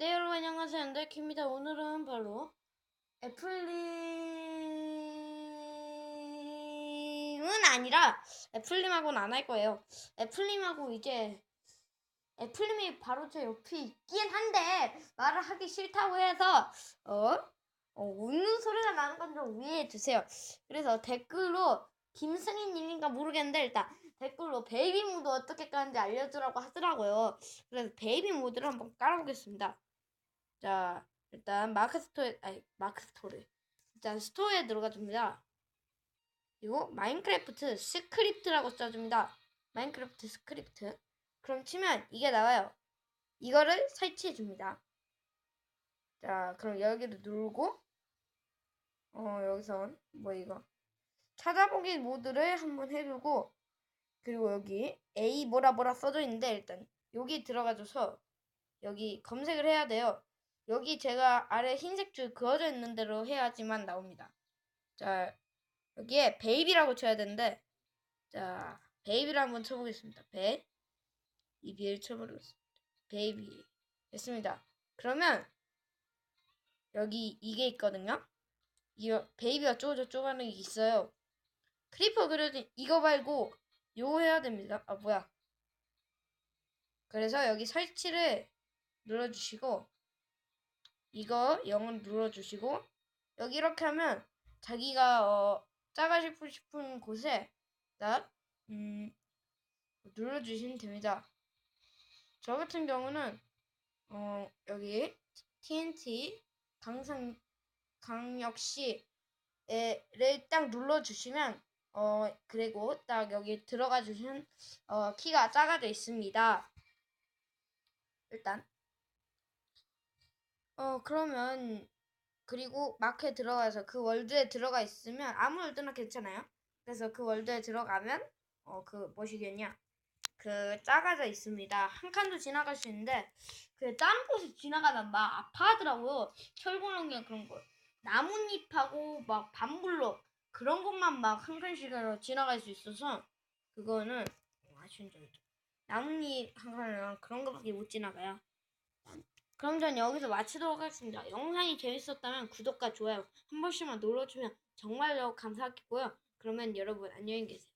네 여러분 안녕하세요. 엔더키입니다. 오늘은 바로 애플님은 아니라 애플님하고는 안 할 거예요. 애플님하고 이제 애플님이 바로 제 옆에 있긴 한데 말을 하기 싫다고 해서 어? 어 웃는 소리가 나는 건 좀 이해해 주세요. 그래서 댓글로 김승희님인가 모르겠는데 일단 댓글로 베이비 모드 어떻게 까는지 알려주라고 하더라고요. 그래서 베이비 모드를 한번 깔아보겠습니다 자, 일단 마크 스토어에 아니 마크 스토어를 일단 스토어에 들어가 줍니다. 그리고 마인크래프트 스크립트라고 써줍니다. 마인크래프트 스크립트. 그럼 치면 이게 나와요. 이거를 설치해 줍니다. 자, 그럼 여기를 누르고 어 여기선 뭐 이거 찾아보기 모드를 한번 해주고 그리고 여기 A 뭐라 뭐라 써져 있는데 일단 여기 들어가줘서 여기 검색을 해야 돼요. 여기 제가 아래 흰색 줄 그어져 있는 대로 해야지만 나옵니다. 자, 여기에 베이비라고 쳐야 되는데, 자, 베이비를 한번 쳐보겠습니다. 베, 이비를 쳐보겠습니다. 베이비. 됐습니다. 그러면, 여기 이게 있거든요? 이 베이비가 쪼저 쪼가는 게 있어요. 크리퍼 그려진 이거 말고 요거 해야 됩니다. 아, 뭐야. 그래서 여기 설치를 눌러주시고, 이거 0을 눌러주시고 여기 이렇게 하면 자기가 어, 작아지고 싶은 곳에 딱 음, 눌러주시면 됩니다. 저 같은 경우는 어, 여기 TNT 강상 강역시를 딱 눌러주시면 어 그리고 딱 여기 들어가 주신 어 키가 작아져 있습니다. 일단 어, 그러면, 그리고 마크에 들어가서 그 월드에 들어가 있으면 아무 월드나 괜찮아요. 그래서 그 월드에 들어가면, 어, 그, 뭐시겠냐. 그, 작아져 있습니다. 한 칸도 지나갈 수 있는데, 그, 다른 곳에 지나가면 막 아파하더라고요. 철골렁이나 그런 거. 나뭇잎하고 막 밤블록, 그런 것만 막 한 칸씩으로 지나갈 수 있어서, 그거는, 어, 아쉬운 점이죠. 나뭇잎 한 칸이랑 그런 거밖에 못 지나가요. 그럼 전 여기서 마치도록 하겠습니다. 영상이 재밌었다면 구독과 좋아요 한 번씩만 눌러주면 정말로 감사하겠고요. 그러면 여러분 안녕히 계세요.